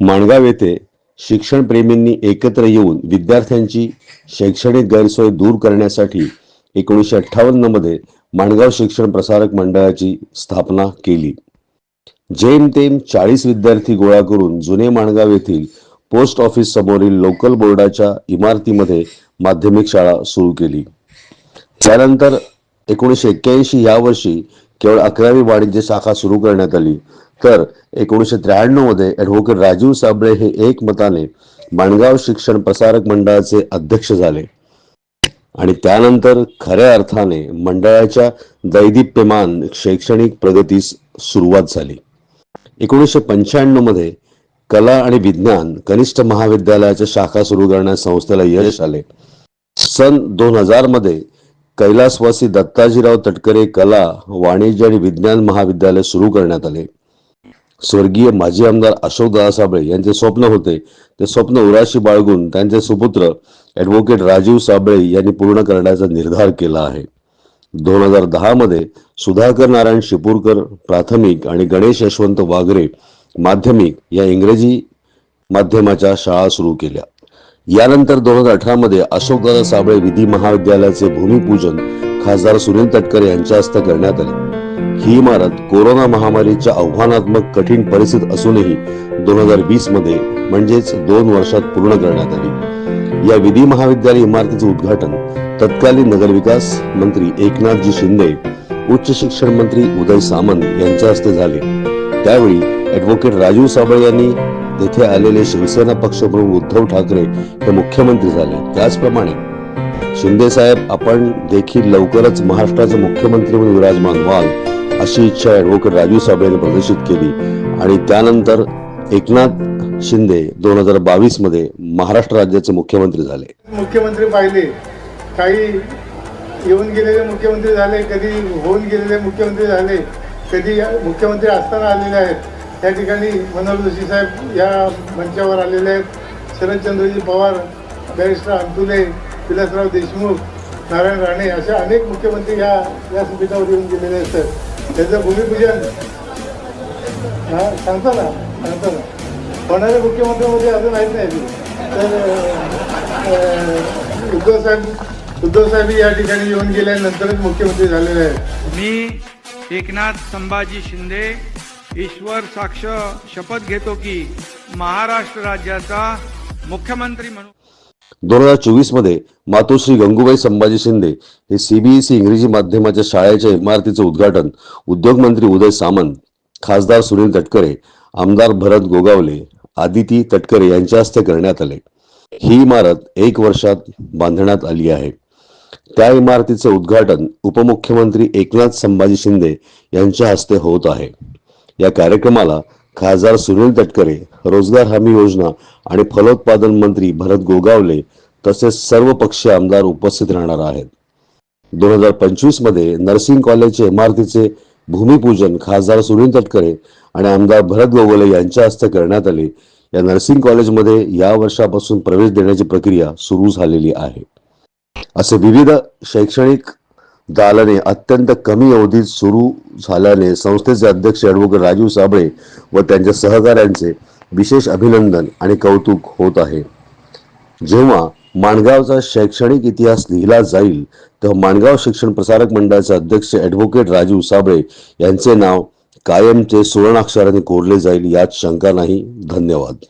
माणगाव येथे शिक्षणप्रेमींनी एकत्र येऊन विद्यार्थ्यांची शैक्षणिक गैरसोय दूर करण्यासाठी एकोणीसशे अठ्ठावन्नमध्ये माणगाव शिक्षण प्रसारक मंडळाची स्थापना केली. जेमतेम चाळीस विद्यार्थी गोळा करून जुने माणगाव येथील पोस्ट ऑफिस समोरील लोकल बोर्डाच्या इमारतीमध्ये माध्यमिक शाळा सुरू केली. त्यानंतर एकोणीसशे एक्क्याऐंशी या वर्षी केवळ अकरावी वाणिज्य शाखा सुरू करण्यात आली. तर एकोणीसशे त्र्याण्णवमध्ये ॲडव्होकेट राजीव साबळे हे एकमताने माणगाव शिक्षण प्रसारक मंडळाचे अध्यक्ष झाले. आणि त्यानंतर खऱ्या अर्थाने मंडळाच्या दैदिप्यमान शैक्षणिक प्रगतीस सुरुवात झाली. एकोणीसशे पंच्याण्णवमध्ये कला आणि विज्ञान कनिष्ठ महाविद्यालयाच्या शाखा सुरू करण्यास संस्थेला यश आले. सन दोन हजारमध्ये कैलासवासी दत्ताजीराव तटकरे कला वाणिज्य आणि विज्ञान महाविद्यालय सुरू करण्यात आले. स्वर्गीय माजी आमदार अशोक दादा साबळे यांचे स्वप्न होते. ते स्वप्न उराशी बाळगून त्यांचे सुपुत्र ॲडव्होकेट राजीव साबळे यांनी पूर्ण करण्याचा निर्धार केला आहे. दोन हजार दहा मध्ये सुधाकर नारायण शिपूरकर प्राथमिक आणि गणेश यशवंत वागरे माध्यमिक या इंग्रजी माध्यमाच्या शाळा सुरू केल्या. यानंतर दोन हजार अठरा मध्ये अशोकदादा साबळे विधी महाविद्यालयाचे भूमिपूजन खासदार सुनील तटकर यांच्या हस्ते करण्यात आले. ही इमारत कोरोना महामारीच्या आव्हानात्मक कठीण परिस्थितीत असूनही दोन हजार वीसमध्ये म्हणजेच दोन वर्षात पूर्ण करण्यात आली. या विधी महाविद्यालय इमारतीचे उद्घाटन तत्कालीन नगरविकास मंत्री एकनाथजी शिंदे उच्च शिक्षण मंत्री उदय सामंत यांच्या हस्ते झाले. त्यावेळी ॲडव्होकेट राजीव साबळे यांनी तेथे आलेले शिवसेना पक्षप्रमुख उद्धव ठाकरे हे मुख्यमंत्री झाले. त्याचप्रमाणे शिंदे साहेब आपण देखील लवकरच महाराष्ट्राचे मुख्यमंत्री म्हणून विराजमान व्हाल. अशी इच्छा ॲडव्होकेट राजू साबळे यांनी प्रदर्शित केली आणि त्यानंतर एकनाथ शिंदे दोन हजार बावीसमध्ये महाराष्ट्र राज्याचे मुख्यमंत्री झाले. मुख्यमंत्री पाहिले. काही येऊन गेलेले मुख्यमंत्री झाले कधी होऊन गेलेले मुख्यमंत्री झाले कधी मुख्यमंत्री असताना आलेले आहेत. त्या ठिकाणी मनोहर जोशी साहेब या मंचावर आलेले आहेत. शरदचंद्रजी पवार बॅरिस्टर अंतुले विलासराव देशमुख नारायण राणे असे अनेक मुख्यमंत्री या या येऊन गेलेले असतात त्याचं भूमिपूजन हां सांगतो ना सांगतो ना. होणाऱ्या मुख्यमंत्र्यांमध्ये अजून माहीत नाही तर अं, उद्धव साहेब उद्धव साहेब या ठिकाणी येऊन गेल्यानंतरच मुख्यमंत्री झालेले आहेत. मी एकनाथ संभाजी शिंदे ईश्वर साक्ष शपथ घेतो की महाराष्ट्र राज्याचा मुख्यमंत्री म्हणून दोन हजार चोवीसमध्ये मातोश्री गंगूबाई संभाजी शिंदे हे सीबीएसई इंग्रजी माध्यमाच्या शाळेच्या इमारतीचे उद्घाटन उद्योगमंत्री उदय सामंत खासदार सुनील तटकरे आमदार भरत गोगावले आदिती तटकरे यांच्या हस्ते करण्यात आले. ही इमारत एक वर्षात बांधण्यात आली आहे. त्या इमारतीचे उद्घाटन उपमुख्यमंत्री एकनाथ संभाजी शिंदे यांच्या हस्ते होत आहे. या कार्यक्रमाला खासदार सुनील तटकरे रोजगार हमी योजना आणि फलोत्पादन मंत्री भरत गोगावले तसेच सर्व पक्षीय आमदार उपस्थित राहणार आहेत. दोन हजार पंचवीसमध्ये नर्सिंग कॉलेजच्या इमारतीचे भूमिपूजन खासदार सुनील तटकरे आणि आमदार भरत गोगोले यांच्या हस्ते करण्यात आले. या नर्सिंग कॉलेजमध्ये या वर्षापासून प्रवेश देण्याची प्रक्रिया सुरू झालेली आहे. असे विविध शैक्षणिक दालने अत्यंत कमी अवधीत सुरू झाल्याने संस्थेचे अध्यक्ष ॲडव्होकेट राजीव साबळे व त्यांच्या सहकाऱ्यांचे विशेष अभिनंदन आणि कौतुक होत आहे. जेव्हा माणगावचा शैक्षणिक इतिहास लिहिला जाईल तेव्हा माणगाव शिक्षण प्रसारक मंडळाचे अध्यक्ष ॲडव्होकेट राजीव साबळे यांचे नाव कायमचे सुवर्णाक्षराने कोरले जाईल यात शंका नाही. धन्यवाद.